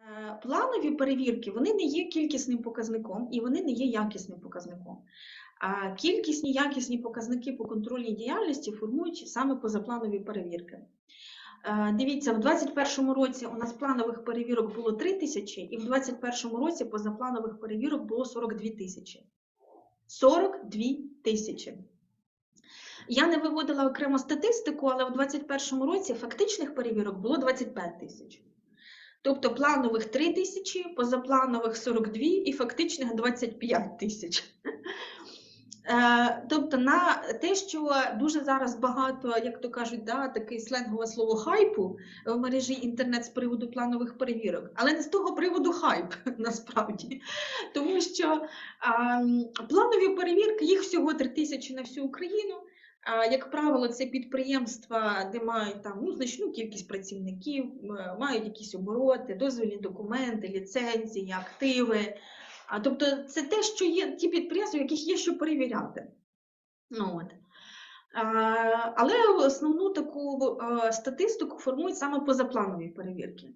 Е, Планові перевірки вони не є кількісним показником і вони не є якісним показником. Кількісні якісні показники по контрольній діяльності формують саме позапланові перевірки. Е, Дивіться, в 2021 році у нас планових перевірок було 3 тисячі, і в 2021 році позапланових перевірок було 42 тисячі. 42 тисячі. Я не виводила окремо статистику, але в 2021 році фактичних перевірок було 25 тисяч. Тобто планових 3 тисячі, позапланових 42 і фактичних 25 тисяч. Е, Тобто на те, що дуже зараз багато, як то кажуть, да, таке сленгове слово хайпу в мережі інтернет з приводу планових перевірок, але не з того приводу хайп насправді. Тому що а, планові перевірки, їх всього 3 тисячі на всю Україну. Як правило, це підприємства, де мають там ну, значну кількість працівників, мають якісь обороти, дозвільні документи, ліцензії, активи. А, тобто це те, що є ті підприємства, в яких є що перевіряти. Ну, от. Але основну таку е, статистику формують саме позапланові перевірки.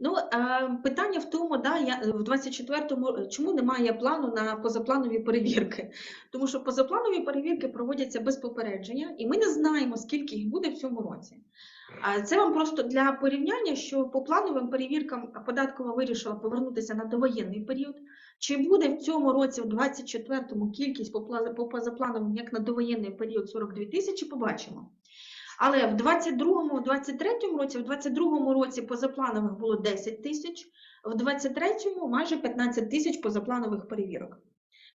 Ну, е, питання в тому, да, я, в 24-му, чому немає плану на позапланові перевірки? Тому що позапланові перевірки проводяться без попередження, і ми не знаємо, скільки їх буде в цьому році. Це вам просто для порівняння, що по плановим перевіркам податкова вирішила повернутися на довоєнний період. Чи буде в цьому році, в 24-му, кількість по по позаплановим, як на довоєнний період 42 тисячі, побачимо. Але в 22-му, в 23-му році, в 22-му році позапланових було 10 тисяч, в 23-му майже 15 тисяч позапланових перевірок.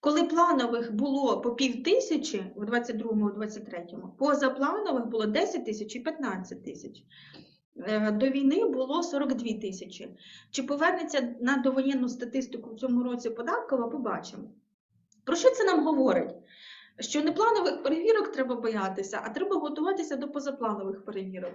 Коли планових було по пів тисячі в 22-му, в 23-му, позапланових було 10 тисяч і 15 тисяч. Е, До війни було 42 тисячі. Чи повернеться на довоєнну статистику в цьому році податкова, побачимо. Про що це нам говорить? Що не планових перевірок треба боятися, а треба готуватися до позапланових перевірок.